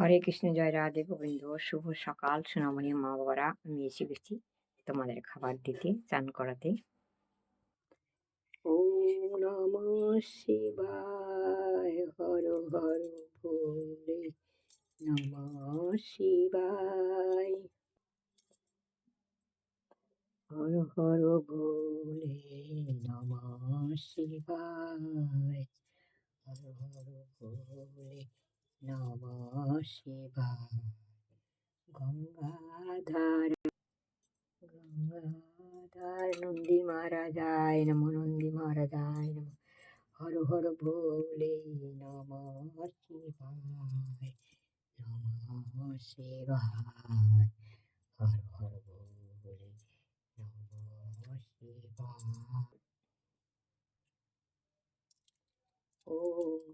হরে কৃষ্ণ, জয় রাধে গোবিন্দ। শুভ সকাল, সোনামণি মা বাবারা আমি এসে গেছি তোমাদের খাবার দিতে, চান করাতে। ও নম শিবায়। হর হর ভোলে নম শিবায়। হর হর ভোলে নম শিবায়। হর হর ভোলে নম শিবায় গঙ্গাধার গঙ্গাধার নন্দী মহারাজায় নম নন্দী মহারাজায় নম হর হর ভোলে নম শিবায় নম শিবায় হর হর ভোলে নম শিবায় ওম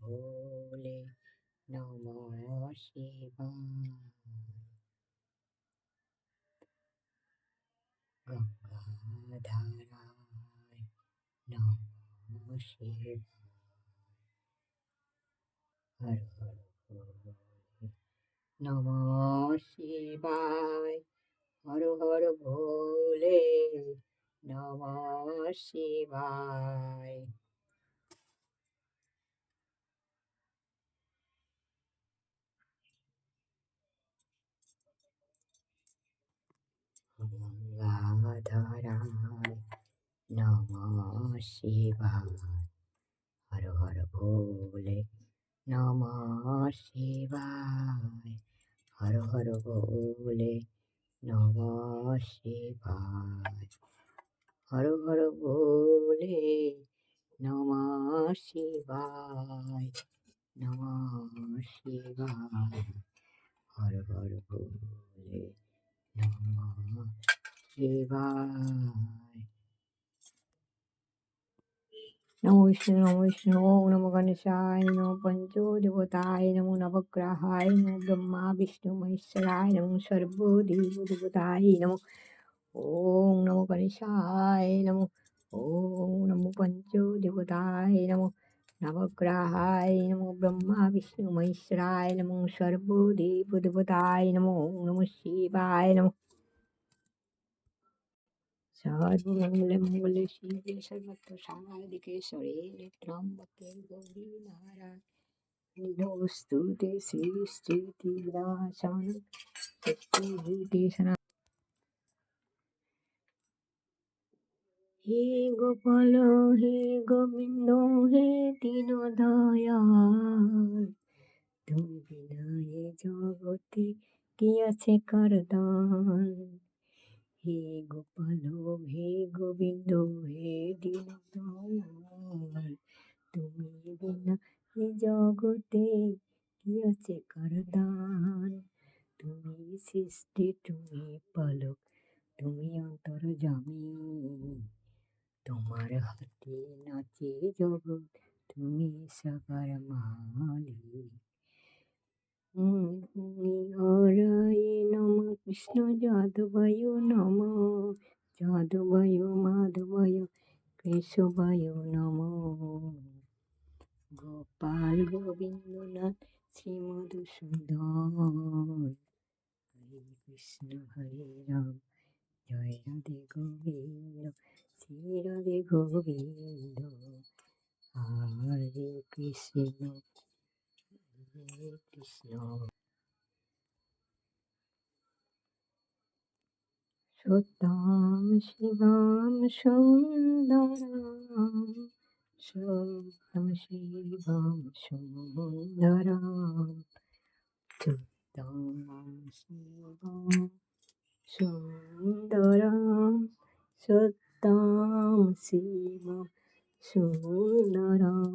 ভোলে নম শিবায়। গঙ্গাধারায় নম শিবায়। হর হর ভোলে নম শিবায়। হর হর ভোলে নম শিবায় গঙ্গাধরায় নম শিবায় হর ভোলে নম শিবায় হর হর ভোলে নম শিবায় হর হর ভোলে নম শিবায় নম শিবায় হর হর ভোলে নম শিবায় নমো বিষ্ণু নমো বিষ্ণু নমো গণেশায় নমো পঞ্চদেবতায় নমো নবগ্রহায় নমো ব্রহ্মা বিষ্ণু মহেশ্বরায় নমো সর্বদেবদেবতায় নমো ওম নমো গণেশায় নমো ওম নমো পঞ্চদেবতায় নমো নবগ্রহায় নমো ব্রহ্মা বিষ্ণু মহেশ্বরায় নমো সর্বদেবদেবতায় নমো ওম নমো শিবায় নমো শিবে সর্বত্র সাদিকে সরে ত্রম্বকে গৌরী নারায়ণ নমস্তুতে শ্রী স্তুতি বিনাশান সত্যি সনা হে গোপাল, হে গোবিন্দ, হে দীন দয়াল তুমি বিনা এ জগতে কি আছে করদান হে গোপাল, হে গোবিন্দ, হে দীন তুমি বিনা এ জগতে কি আছে করদান? তুমি সৃষ্টি, তুমি পালক, তুমি অন্তর জামি। তোমার হাতে নাচে জগৎ, তুমি সবার মালিক। হরায় নম কৃষ্ণ যাদবায় নম, যাদবায় মাধবায় কেশবায় নম। গোপাল গোবিন্দনাথ শ্রী মধুসূদন হরে কৃষ্ণ, হরে রাম। জয় রাধে গোবিন্দ, শ্রী রাধে গোবিন্দ। হরে কৃষ্ণ সত্যম শিবম সুন্দরম সত্যম শিবম সুন্দরম সত্যম শিবম সুন্দরম সত্যম শিবম সুন্দরম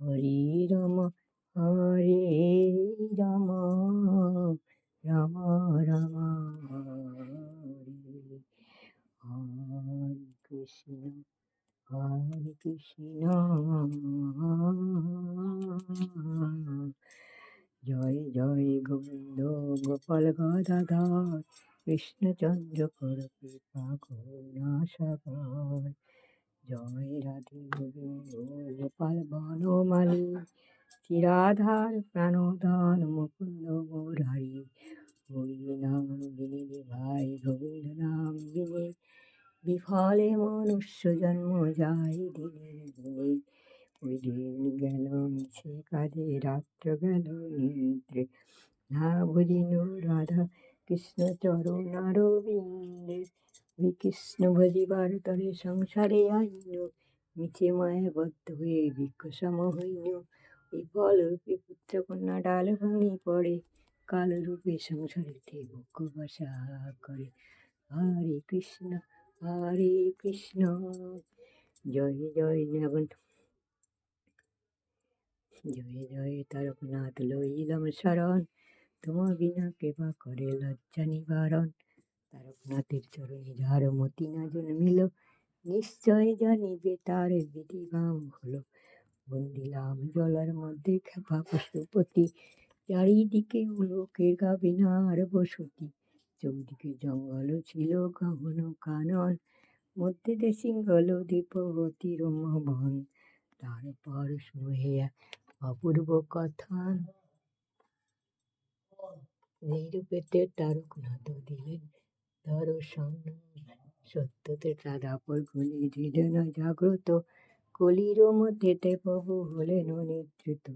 হরে রাম হরে রাম রাম রাম, হরে হরে কৃষ্ণ হরে কৃষ্ণ। জয় জয় গোবিন্দ, গোপাল গদাধর, কৃষ্ণচন্দ্র, কর কৃপা করুণা সাগর। জয় রাধে গোপাল বনমালী, চিরাধার প্রাণদান মুকুন্দ মুরারি হরি নাম বিনে ভাই গোবিন্দ নাম বিনে বিফলে মনুষ্য জন্ম, যায় দিনে দিনে ওই দিন গেল মিছে কাজে রাত্র গেল, নিদ্রে। না ভজিন রাধা কৃষ্ণ চরণার বিন্দে ওই কৃষ্ণ ভজিবার তরে সংসারে আইন মিছে মায়ে বদ্ধ হয়ে বিক্ষসম হইন ওই ফলরূপে পুত্র কন্যা ডাল ভাঙি পড়ে কাল কালরূপে সংসারেতে ভোগ বাসা করে হরে কৃষ্ণ হরে কৃষ্ণ জয় জয় নগন জয় জয় তারকনাথ লইলাম শরণ তোমা বিনা কেবা করে লজ্জা নিবারণ তারকনাথের চরণে যার মতি না জন্মিল, নিশ্চয় জানিবে তার বিধিবাম হলো বন্দিলাম জলের মধ্যে খেপা পশুপতি চারিদিকে উলোকের গাবিনার বসতি, চৌদিকে জঙ্গল ছিল গহন কানন, মধ্যে দে সিংহল দীপবতী রমবন তারপর শুনে এক অপূর্ব কথান এইরূপেতে তারকনাথ দিলেন। দর্শন সত্যতে তাদাপর গুলি দিলেন জাগ্রত, কলির মধ্যেতে প্রভু হলেন নিদ্রিত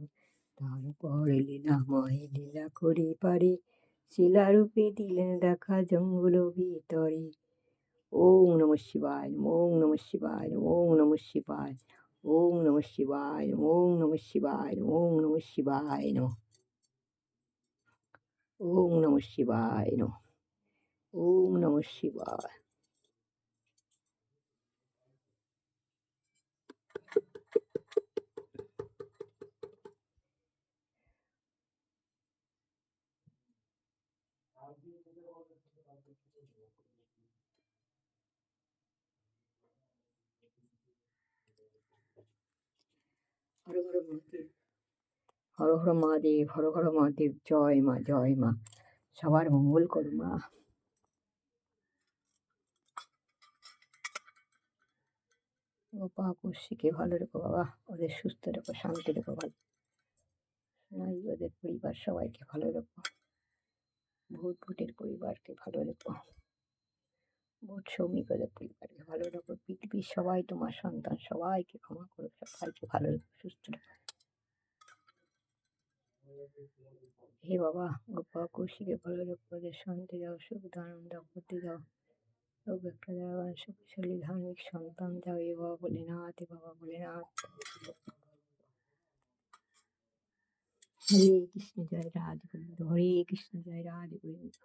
তারপর লীলাময় লীলা করে পারে, শিলারূপে দিলেন দেখা জঙ্গল ভিতরে। ওম নম শিবায়, ওম নম শিবায়, ওম নম শিবায়, ওম নম শিবায়, ওম নম শিবায়, ওম নম শিবায় নম। ওম নম শিবায় নম। ওম নম শিবায়। হর হর মহাদেব হর হর মহাদেব মহাদেব জয় মা জয় মা। সবার মঙ্গল করো মা। গোপা কৌশিকে ভালো রেখো বাবা। ওদের সুস্থ রেখো, শান্তি রেখো ভালো। ওদের পরিবার সবাইকে ভালো রেখো। ভূত ভূতের পরিবারকে ভালো রেখো। ভূত শ্রমিক ওদের পরিবারকে ভালো রেখো। পৃথিবীর সবাই তোমার সন্তান, সবাইকে ক্ষমা করো, সবাইকে ভালো রেখো, সুস্থ রেখো। হে বাবা গোপা কৌশিকে ভালো রেখো? ওদের শান্তি দাও, সুখ আনন্দ বুদ্ধি দাও। দেওয়া শক্তিশালী ধার্মিক সন্তান দাও এ বাবা ভোলেনাথ এ বাবা ভোলেনাথ হরে কৃষ্ণ, জয় রাধে গোবিন্দ হরে কৃষ্ণ, জয় রাধে গোবিন্দ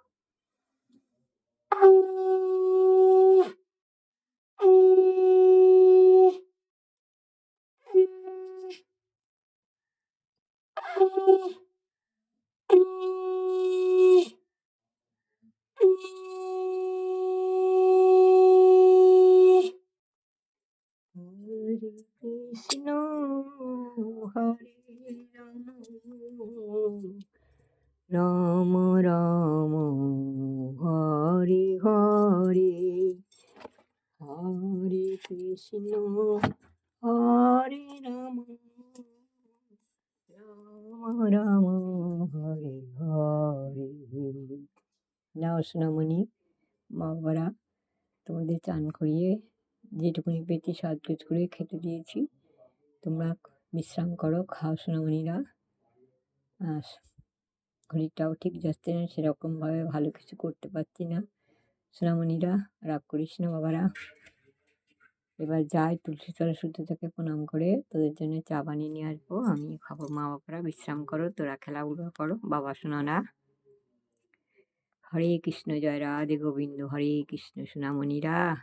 কৃষ্ণ হরে রাম রাম, হরে হরে। হরে কৃষ্ণ, হরে রাম। রাম রাম, হরে হরে। নাও সোনামণি, মা বাবারা, তোমাদের চান করিয়ে যেটুকুনি পেয়েছি সাজগোজ করে খেতে দিয়েছি। তোমরা বিশ্রাম করো, খাও সোনামণিরা। আর শরীরটাও ঠিক যাচ্ছে না, সেরকমভাবে ভালো কিছু করতে পারছি না। সোনামণিরা, রাগ করিস না বাবারা। এবার যাই, তুলসী সরস্বতী থেকে প্রণাম করে, তোদের জন্য চা বানিয়ে নিয়ে আসব। আমি খাব, মা বাবারা বিশ্রাম করো, তোরা খেলাধুলো করো, বাবা সোনারা। হরে কৃষ্ণ, জয় রাধে গোবিন্দ, হরে কৃষ্ণ সোনামণিরা।